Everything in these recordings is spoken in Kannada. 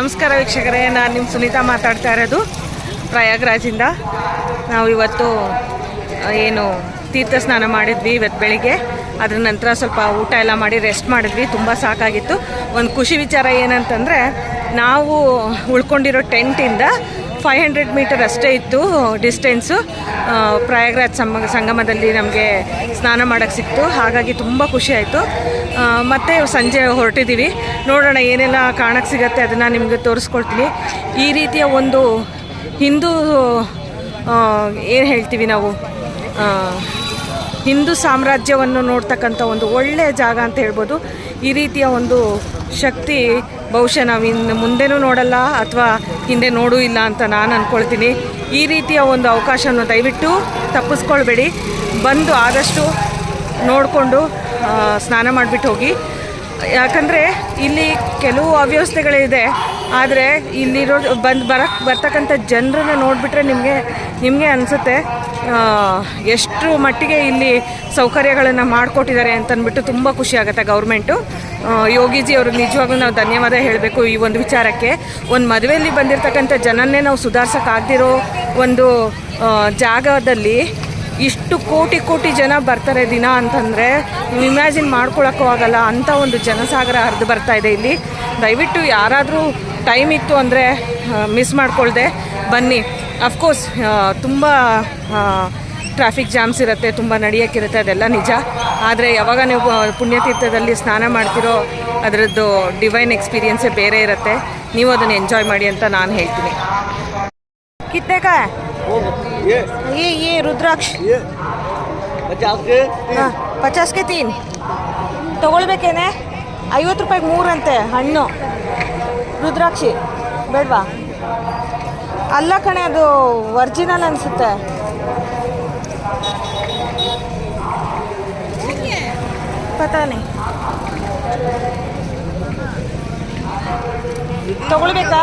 ನಮಸ್ಕಾರ ವೀಕ್ಷಕರೇ, ನಾನು ನಿಮ್ಮ ಸುನೀತಾ ಮಾತಾಡ್ತಾ ಇರೋದು ಪ್ರಯಾಗ್ರಾಜಿಂದ. ನಾವು ಇವತ್ತು ಏನು ತೀರ್ಥ ಸ್ನಾನ ಮಾಡಿದ್ವಿ ಇವತ್ತು ಬೆಳಿಗ್ಗೆ. ಅದ್ರ ನಂತರ ಸ್ವಲ್ಪ ಊಟ ಎಲ್ಲ ಮಾಡಿ ರೆಸ್ಟ್ ಮಾಡಿದ್ವಿ, ತುಂಬ ಸಾಕಾಗಿತ್ತು. ಒಂದು ಖುಷಿ ವಿಚಾರ ಏನಂತಂದರೆ, ನಾವು ಉಳ್ಕೊಂಡಿರೋ ಟೆಂಟಿಂದ ಫೈವ್ ಹಂಡ್ರೆಡ್ ಮೀಟರ್ ಅಷ್ಟೇ ಇತ್ತು ಡಿಸ್ಟೆನ್ಸು ಪ್ರಯಾಗ್ರಾಜ್ ಸಮ ಸಂಗಮದಲ್ಲಿ ನಮಗೆ ಸ್ನಾನ ಮಾಡೋಕ್ಕೆ ಸಿಕ್ತು. ಹಾಗಾಗಿ ತುಂಬ ಖುಷಿ ಆಯಿತು. ಮತ್ತು ಸಂಜೆ ಹೊರಟಿದ್ದೀವಿ ನೋಡೋಣ ಏನೆಲ್ಲ ಕಾಣಕ್ಕೆ ಸಿಗತ್ತೆ ಅದನ್ನು ನಿಮಗೆ ತೋರಿಸ್ಕೊಡ್ತೀನಿ ಈ ರೀತಿಯ ಒಂದು ಹಿಂದೂ ಏನು ಹೇಳ್ತೀವಿ ನಾವು? ಹಿಂದೂ ಸಾಮ್ರಾಜ್ಯವನ್ನು ನೋಡ್ತಕ್ಕಂಥ ಒಂದು ಒಳ್ಳೆಯ ಜಾಗ ಅಂತ ಹೇಳ್ಬೋದು. ಈ ರೀತಿಯ ಒಂದು ಶಕ್ತಿ ಬಹುಶಃ ನಾವು ಇನ್ನು ಮುಂದೆನೂ ನೋಡಲ್ಲ ಅಥವಾ ಹಿಂದೆ ನೋಡೂ ಇಲ್ಲ ಅಂತ ನಾನು ಅಂದ್ಕೊಳ್ತೀನಿ ಈ ರೀತಿಯ ಒಂದು ಅವಕಾಶವನ್ನು ದಯವಿಟ್ಟು ತಪ್ಪಿಸ್ಕೊಳ್ಬೇಡಿ. ಬಂದು ಆದಷ್ಟು ನೋಡಿಕೊಂಡು ಸ್ನಾನ ಮಾಡಿಬಿಟ್ಟು ಹೋಗಿ. ಯಾಕಂದರೆ ಇಲ್ಲಿ ಕೆಲವು ಅವ್ಯವಸ್ಥೆಗಳಿದೆ. ಆದರೆ ಇಲ್ಲಿರೋ ಬಂದು ಬರಕ್ಕೆ ಬರ್ತಕ್ಕಂಥ ಜನರನ್ನ ನೋಡಿಬಿಟ್ರೆ ನಿಮಗೆ ನಿಮಗೆ ಅನಿಸುತ್ತೆ ಎಷ್ಟು ಮಟ್ಟಿಗೆ ಇಲ್ಲಿ ಸೌಕರ್ಯಗಳನ್ನು ಮಾಡಿಕೊಟ್ಟಿದ್ದಾರೆ ಅಂತಂದ್ಬಿಟ್ಟು ತುಂಬ ಖುಷಿ ಆಗುತ್ತೆ ಗೌರ್ಮೆಂಟು. ಯೋಗಿಜಿ ಅವ್ರಿಗೆ ನಿಜವಾಗ್ಲೂ ನಾವು ಧನ್ಯವಾದ ಹೇಳಬೇಕು ಈ ಒಂದು ವಿಚಾರಕ್ಕೆ. ಒಂದು ಮದುವೆಯಲ್ಲಿ ಬಂದಿರತಕ್ಕಂಥ ಜನನ್ನೇ ನಾವು ಸುಧಾರ್ಸೋಕ್ಕಾಗದಿರೋ ಒಂದು ಜಾಗದಲ್ಲಿ ಇಷ್ಟು ಕೋಟಿ ಕೋಟಿ ಜನ ಬರ್ತಾರೆ ದಿನ ಅಂತಂದರೆ ಇಮ್ಯಾಜಿನ್ ಮಾಡ್ಕೊಳಕ್ಕೂ ಆಗಲ್ಲ ಅಂಥ ಒಂದು ಜನಸಾಗರ ಹರಿದು ಬರ್ತಾ ಇದೆ ಇಲ್ಲಿ. ದಯವಿಟ್ಟು ಯಾರಾದರೂ ಟೈಮ್ ಇತ್ತು ಅಂದರೆ ಮಿಸ್ ಮಾಡ್ಕೊಳ್ದೆ ಬನ್ನಿ. ಅಫ್ಕೋರ್ಸ್ ತುಂಬ ಟ್ರಾಫಿಕ್ ಜಾಮ್ಸ್ ಇರುತ್ತೆ, ತುಂಬ ನಡೆಯೋಕ್ಕಿರುತ್ತೆ, ಅದೆಲ್ಲ ನಿಜ. ಆದರೆ ಯಾವಾಗ ನೀವು ಪುಣ್ಯತೀರ್ಥದಲ್ಲಿ ಸ್ನಾನ ಮಾಡ್ತಿರೋ, ಅದರದ್ದು ಡಿವೈನ್ ಎಕ್ಸ್ಪೀರಿಯೆನ್ಸೇ ಬೇರೆ ಇರುತ್ತೆ. ನೀವು ಅದನ್ನು ಎಂಜಾಯ್ ಮಾಡಿ ಅಂತ ನಾನು ಹೇಳ್ತೀನಿ. ಕಿತ್ತೆಕ? ಏ ಏ ಹಾಂ, ಪಚಾಸ್ಗೆ ತೀನ್. ತಗೊಳ್ಬೇಕೇನೆ? ಐವತ್ತು ರೂಪಾಯಿ ಮೂರಂತೆ, ಹಣ್ಣು. ರುದ್ರಾಕ್ಷಿ, ಬೇಡವಾ? ಅಲ್ಲ ಕಣೆ, ಅದು ಒರ್ಜಿನಲ್ ಅನಿಸುತ್ತೆ. पता नहीं। तो तगड़बेका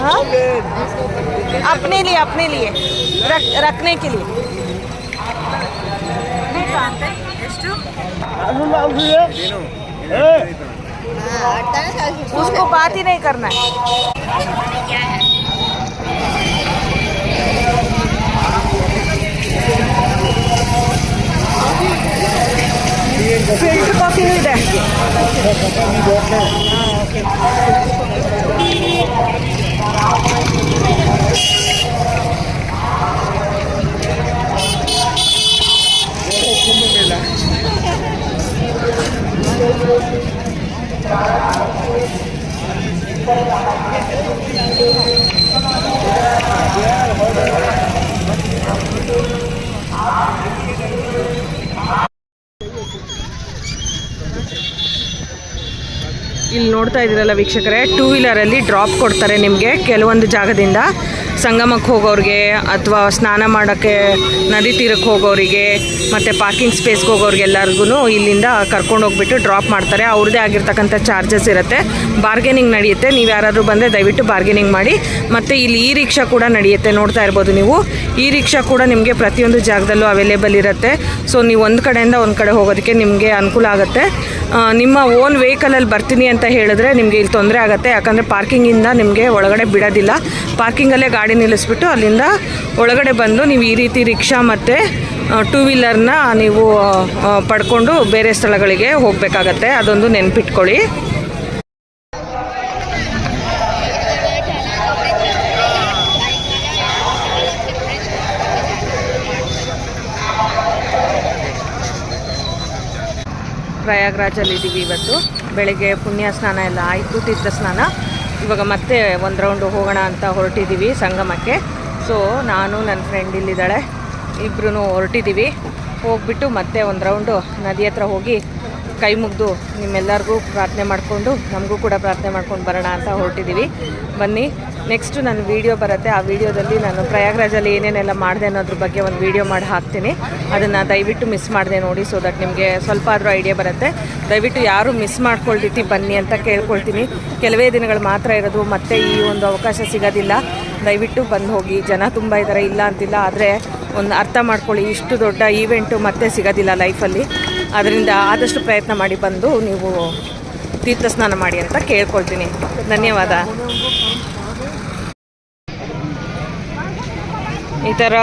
हाँ? अपने लिए अपने लिए। रख रखने के लिए। उसको बात ही नहीं करना है? ಫಿಲ್ಟರ್ ಕಾಫಿನೂ ಇದೆ ಇಲ್ಲಿ ನೋಡ್ತಾ ಇದ್ದೀರಲ್ಲ ವೀಕ್ಷಕರೇ ಟೂ ವೀಲರಲ್ಲಿ ಡ್ರಾಪ್ ಕೊಡ್ತಾರೆ ನಿಮಗೆ ಕೆಲವೊಂದು ಜಾಗದಿಂದ. ಸಂಗಮಕ್ಕೆ ಹೋಗೋರಿಗೆ ಅಥವಾ ಸ್ನಾನ ಮಾಡೋಕ್ಕೆ ನದಿ ತೀರಕ್ಕೆ ಹೋಗೋರಿಗೆ ಮತ್ತು ಪಾರ್ಕಿಂಗ್ ಸ್ಪೇಸ್ಗೆ ಹೋಗೋರಿಗೆ ಎಲ್ಲರಿಗೂ ಇಲ್ಲಿಂದ ಕರ್ಕೊಂಡು ಹೋಗ್ಬಿಟ್ಟು ಡ್ರಾಪ್ ಮಾಡ್ತಾರೆ. ಅವ್ರದ್ದೇ ಆಗಿರ್ತಕ್ಕಂಥ ಚಾರ್ಜಸ್ ಇರುತ್ತೆ. ಬಾರ್ಗೇನಿಂಗ್ ನಡೆಯುತ್ತೆ. ನೀವು ಯಾರಾದರೂ ಬಂದರೆ ದಯವಿಟ್ಟು ಬಾರ್ಗೇನಿಂಗ್ ಮಾಡಿ. ಮತ್ತು ಇಲ್ಲಿ ಈ ರಿಕ್ಷಾ ಕೂಡ ನಡೆಯುತ್ತೆ. ನೋಡ್ತಾ ಇರ್ಬೋದು ನೀವು. ಈ ರಿಕ್ಷಾ ಕೂಡ ನಿಮಗೆ ಪ್ರತಿಯೊಂದು ಜಾಗದಲ್ಲೂ ಅವೈಲೇಬಲ್ ಇರುತ್ತೆ. ಸೊ ನೀವು ಒಂದು ಕಡೆಯಿಂದ ಒಂದು ಕಡೆ ಹೋಗೋದಕ್ಕೆ ನಿಮಗೆ ಅನುಕೂಲ ಆಗುತ್ತೆ. ನಿಮ್ಮ ಓನ್ ವೆಹಿಕಲಲ್ಲಿ ಬರ್ತೀನಿ ಅಂತ ಹೇಳಿದ್ರೆ ನಿಮಗೆ ಇಲ್ಲಿ ತೊಂದರೆ ಆಗುತ್ತೆ. ಯಾಕಂದರೆ ಪಾರ್ಕಿಂಗಿಂದ ನಿಮಗೆ ಒಳಗಡೆ ಬಿಡೋದಿಲ್ಲ. ಪಾರ್ಕಿಂಗಲ್ಲೇ ಗಾಡಿ ನಿಲ್ಲಿಸ್ಬಿಟ್ಟು ಅಲ್ಲಿಂದ ಒಳಗಡೆ ಬಂದು ನೀವು ಈ ರೀತಿ ರಿಕ್ಷಾ ಮತ್ತು ಟೂ ವೀಲರ್ನ ನೀವು ಪಡ್ಕೊಂಡು ಬೇರೆ ಸ್ಥಳಗಳಿಗೆ ಹೋಗಬೇಕಾಗತ್ತೆ. ಅದೊಂದು ನೆನ್ಪಿಟ್ಕೊಳ್ಳಿ. ಪ್ರಯಾಗ್ರಾಜಲ್ಲಿದ್ದೀವಿ ಇವತ್ತು. ಬೆಳಿಗ್ಗೆ ಪುಣ್ಯ ಸ್ನಾನ ಎಲ್ಲ ಆಯಿತು, ತೀರ್ಥ ಸ್ನಾನ. ಇವಾಗ ಮತ್ತೆ ಒಂದು ರೌಂಡು ಹೋಗೋಣ ಅಂತ ಹೊರಟಿದ್ದೀವಿ ಸಂಗಮಕ್ಕೆ. ಸೊ ನಾನು ನನ್ನ ಫ್ರೆಂಡ್ ಇಲ್ಲಿದ್ದಾಳೆ. ಇಬ್ಬರೂ ಹೊರಟಿದ್ದೀವಿ ಹೋಗ್ಬಿಟ್ಟು ಮತ್ತೆ ಒಂದು ರೌಂಡು ನದಿ ಹತ್ರ ಹೋಗಿ ಕೈ ಮುಗಿದು ನಿಮ್ಮೆಲ್ಲರಿಗೂ ಪ್ರಾರ್ಥನೆ ಮಾಡಿಕೊಂಡು, ನಮಗೂ ಕೂಡ ಪ್ರಾರ್ಥನೆ ಮಾಡ್ಕೊಂಡು ಬರೋಣ ಅಂತ ಹೊರಟಿದ್ದೀವಿ ಬನ್ನಿ. ನೆಕ್ಸ್ಟ್ ನನ್ನ ವೀಡಿಯೋ ಬರುತ್ತೆ. ಆ ವಿಡಿಯೋದಲ್ಲಿ ನಾನು ಪ್ರಯಾಗ್ರಾಜಲ್ಲಿ ಏನೇನೆಲ್ಲ ಮಾಡಿದೆ ಅನ್ನೋದ್ರ ಬಗ್ಗೆ ಒಂದು ವೀಡಿಯೋ ಮಾಡಿ ಹಾಕ್ತೀನಿ. ಅದನ್ನು ದಯವಿಟ್ಟು ಮಿಸ್ ಮಾಡಿದೆ ನೋಡಿ ಸೊ ದಟ್ ನಿಮಗೆ ಸ್ವಲ್ಪ ಆದರೂ ಐಡಿಯಾ ಬರುತ್ತೆ. ದಯವಿಟ್ಟು ಯಾರು ಮಿಸ್ ಮಾಡ್ಕೊಳ್ದಿತ್ತಿ ಬನ್ನಿ ಅಂತ ಕೇಳ್ಕೊಳ್ತೀನಿ. ಕೆಲವೇ ದಿನಗಳು ಮಾತ್ರ ಇರೋದು, ಮತ್ತೆ ಈ ಒಂದು ಅವಕಾಶ ಸಿಗೋದಿಲ್ಲ. ದಯವಿಟ್ಟು ಬಂದು ಹೋಗಿ. ಜನ ತುಂಬ ಇದ್ದಾರೆ ಇಲ್ಲ ಅಂತಿಲ್ಲ, ಆದರೆ ಒಂದು ಅರ್ಥ ಮಾಡ್ಕೊಳ್ಳಿ. ಇಷ್ಟು ದೊಡ್ಡ ಈವೆಂಟು ಮತ್ತೆ ಸಿಗೋದಿಲ್ಲ ಲೈಫಲ್ಲಿ ಅದರಿಂದ ಆದಷ್ಟು ಪ್ರಯತ್ನ ಮಾಡಿ ಬಂದು ನೀವು ತೀರ್ಥ ಸ್ನಾನ ಮಾಡಿ ಅಂತ ಕೇಳ್ಕೊಳ್ತೀನಿ. ಧನ್ಯವಾದ. ಈ ಥರ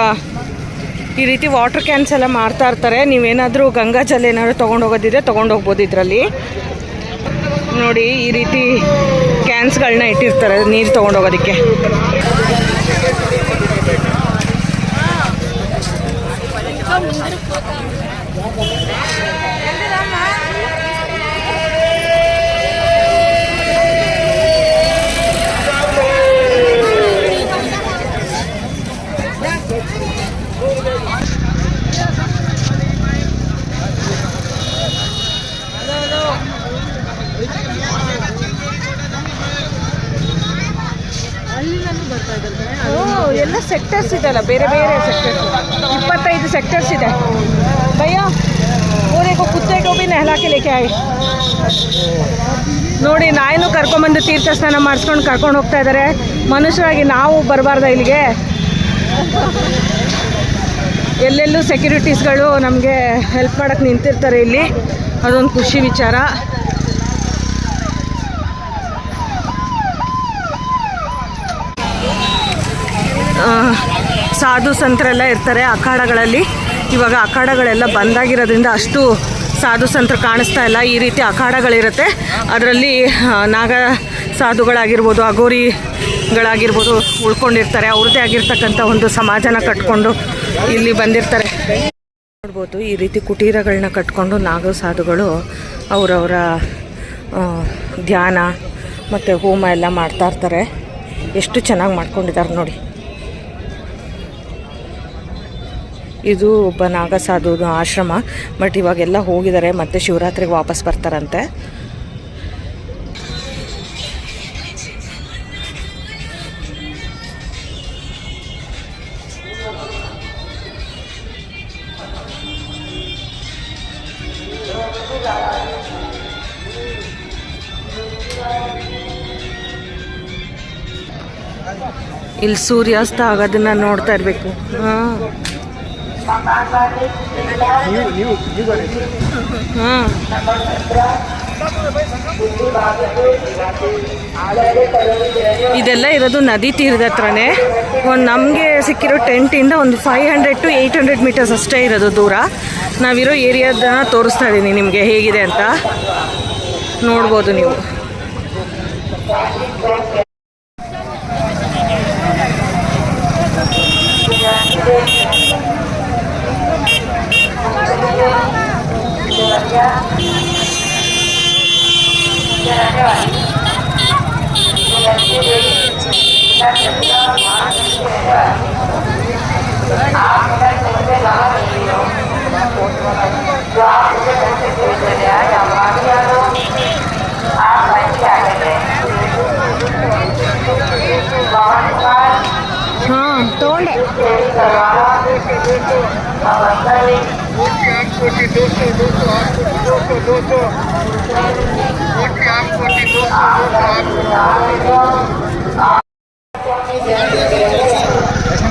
ಈ ರೀತಿ ವಾಟರ್ ಕ್ಯಾನ್ಸ್ ಎಲ್ಲ ಮಾಡ್ತಾ ಇರ್ತಾರೆ. ನೀವೇನಾದರೂ ಗಂಗಾ ಜಲ ಏನಾದರೂ ತೊಗೊಂಡೋಗೋದಿದ್ರೆ ತೊಗೊಂಡೋಗ್ಬೋದು ಇದರಲ್ಲಿ. ನೋಡಿ, ಈ ರೀತಿ ಕ್ಯಾನ್ಸ್ಗಳನ್ನ ಇಟ್ಟಿರ್ತಾರೆ, ನೀರು ತೊಗೊಂಡೋಗೋದಕ್ಕೆ ಎಲ್ಲ ಸೆಕ್ಟರ್ಸ್ ಇದೆಲ್ಲ ಬೇರೆ ಬೇರೆ ಸೆಕ್ಟರ್ಸ್ ಇಪ್ಪತ್ತೈದು ಸೆಕ್ಟರ್ಸ್ ಇದೆ. ಭಯ್ಯ ಓನೇ ಕುತ್ತೆ ಗೋಬಿ ಬಿ ನೆಹಲಾ ಆಯ್ತು ಲೇಕೆ ಆಯಿ. ನೋಡಿ, ನಾಯಿನೂ ಕರ್ಕೊಂಬಂದು ತೀರ್ಥ ಸ್ನಾನ ಮಾಡಿಸ್ಕೊಂಡು ಕರ್ಕೊಂಡು ಹೋಗ್ತಾ ಇದ್ದಾರೆ ಮನುಷ್ಯರಾಗಿ ನಾವು ಬರಬಾರ್ದ ಇಲ್ಲಿಗೆ. ಎಲ್ಲೆಲ್ಲೂ ಸೆಕ್ಯೂರಿಟೀಸ್ಗಳು ನಮಗೆ ಹೆಲ್ಪ್ ಮಾಡೋಕ್ಕೆ ನಿಂತಿರ್ತಾರೆ ಇಲ್ಲಿ. ಅದೊಂದು ಖುಷಿ ವಿಚಾರ. ಸಾಧು ಸಂತರೆಲ್ಲ ಇರ್ತಾರೆ ಅಖಾಡಗಳಲ್ಲಿ. ಇವಾಗ ಅಖಾಡಗಳೆಲ್ಲ ಬಂದಾಗಿರೋದ್ರಿಂದ ಅಷ್ಟು ಸಾಧು ಸಂತರು ಕಾಣಿಸ್ತಾ ಇಲ್ಲ. ಈ ರೀತಿ ಅಖಾಡಗಳಿರುತ್ತೆ. ಅದರಲ್ಲಿ ನಾಗ ಸಾಧುಗಳಾಗಿರ್ಬೋದು ಅಗೋರಿಗಳಾಗಿರ್ಬೋದು ಉಳ್ಕೊಂಡಿರ್ತಾರೆ. ಅವ್ರದ್ದೇ ಆಗಿರ್ತಕ್ಕಂಥ ಒಂದು ಸಮಾಜನ ಕಟ್ಕೊಂಡು ಇಲ್ಲಿ ಬಂದಿರ್ತಾರೆ. ನೋಡ್ಬೋದು, ಈ ರೀತಿ ಕುಟೀರಗಳನ್ನ ಕಟ್ಕೊಂಡು ನಾಗ ಸಾಧುಗಳು ಅವರವರ ಧ್ಯಾನ ಮತ್ತು ಹೋಮ ಎಲ್ಲ ಮಾಡ್ತಾ ಇರ್ತಾರೆ. ಎಷ್ಟು ಚೆನ್ನಾಗಿ ಮಾಡ್ಕೊಂಡಿದ್ದಾರೆ ನೋಡಿ. ಇದು ಒಬ್ಬ ನಾಗಸಾಧು ಆಶ್ರಮ ಬಟ್ ಇವಾಗೆಲ್ಲ ಹೋಗಿದ್ದಾರೆ ಮತ್ತೆ ಶಿವರಾತ್ರಿಗೆ ವಾಪಸ್ ಬರ್ತಾರಂತೆ. ಇಲ್ಲಿ ಸೂರ್ಯಾಸ್ತ ಆಗೋದನ್ನ ನೋಡ್ತಾ ಇರಬೇಕು. ಹಾ. ಇದೆಲ್ಲ ಇರೋದು ನದಿ ತೀರದ ಹತ್ರನೇ. ಒಂದು ನಮಗೆ ಸಿಕ್ಕಿರೋ ಟೆಂಟಿಂದ ಒಂದು five hundred to eight hundred metres ಅಷ್ಟೇ ಇರೋದು ದೂರ. ನಾವಿರೋ ಏರಿಯಾದನ್ನ ತೋರಿಸ್ತಾ ಇದ್ದೀನಿ ನಿಮಗೆ ಹೇಗಿದೆ ಅಂತ. ನೋಡ್ಬೋದು ನೀವು. से दूर चले आए हम आगे आ लो आप वहीं आगे गए हाँ। तोड़ आठ कोटि दो सौ दो सौ, आठ कोटि दो सौ दो सौ कोटि आठ कोटि दो सौ दो सौ। आठ कोटि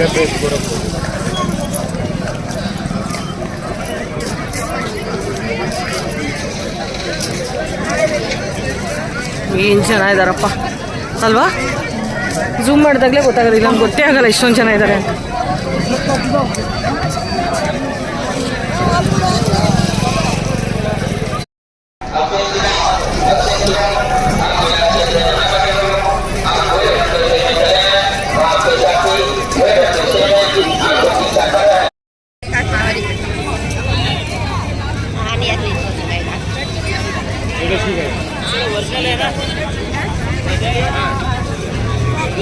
ರಿಸರ್ವೇಶ್ ಜನ ಏನು ಅಲ್ವಾ? ಝೂಮ್ ಮಾಡಿದಾಗಲೇ ಗೊತ್ತಾಗೋದಿಲ್ಲ ಗೊತ್ತೇ ಆಗಲ್ಲ ಇಷ್ಟೊಂದು ಜನ ಅಂತ.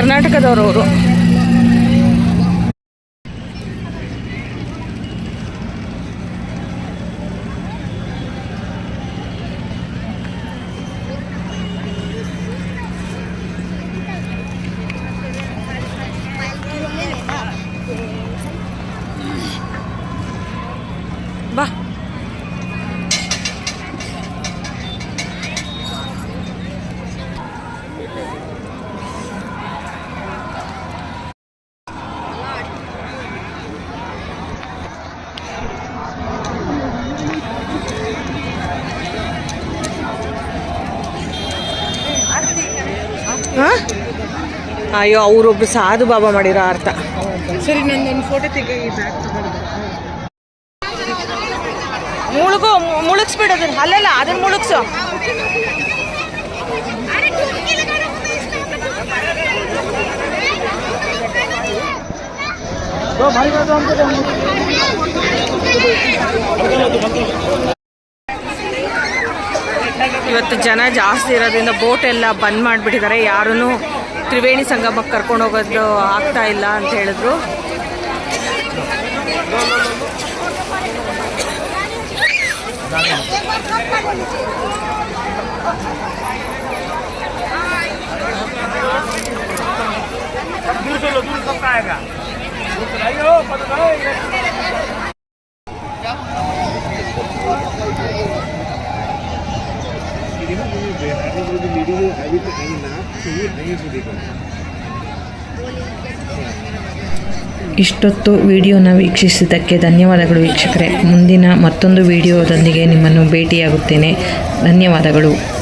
ಕರ್ನಾಟಕದವರು ಅವರು ಹಾಂ? ಅಯ್ಯೋ ಅವರೊಬ್ರು ಸಾಧು ಬಾಬಾ ಮಾಡಿರೋ ಅರ್ಥ. ಸರಿ ನಂದೊಂದು ಫೋಟೋ ತೆಗೆ ಮುಳುಗು ಮುಳುಗ್ಸ್ಬಿಡು ಅದನ್ನ. ಅಲ್ಲಲ್ಲ ಅದನ್ನ ಮುಳುಗ್ಸು. ಇವತ್ತು ಜನ ಜಾಸ್ತಿ ಇರೋದ್ರಿಂದ ಬೋಟ್ ಎಲ್ಲ ಬಂದ್ ಮಾಡಿಬಿಟ್ಟಿದ್ದಾರೆ. ಯಾರೂ ತ್ರಿವೇಣಿ ಸಂಗಮಕ್ಕೆ ಕರ್ಕೊಂಡು ಹೋಗೋದು ಆಗ್ತಾ ಇಲ್ಲ ಅಂತ ಹೇಳಿದ್ರು. ಇಷ್ಟೊತ್ತು ವಿಡಿಯೋನ ವೀಕ್ಷಿಸಿದ್ದಕ್ಕೆ ಧನ್ಯವಾದಗಳು ವೀಕ್ಷಕರೇ. ಮುಂದಿನ ಮತ್ತೊಂದು ವಿಡಿಯೋದೊಂದಿಗೆ ನಿಮ್ಮನ್ನು ಭೇಟಿಯಾಗುತ್ತೇನೆ. ಧನ್ಯವಾದಗಳು.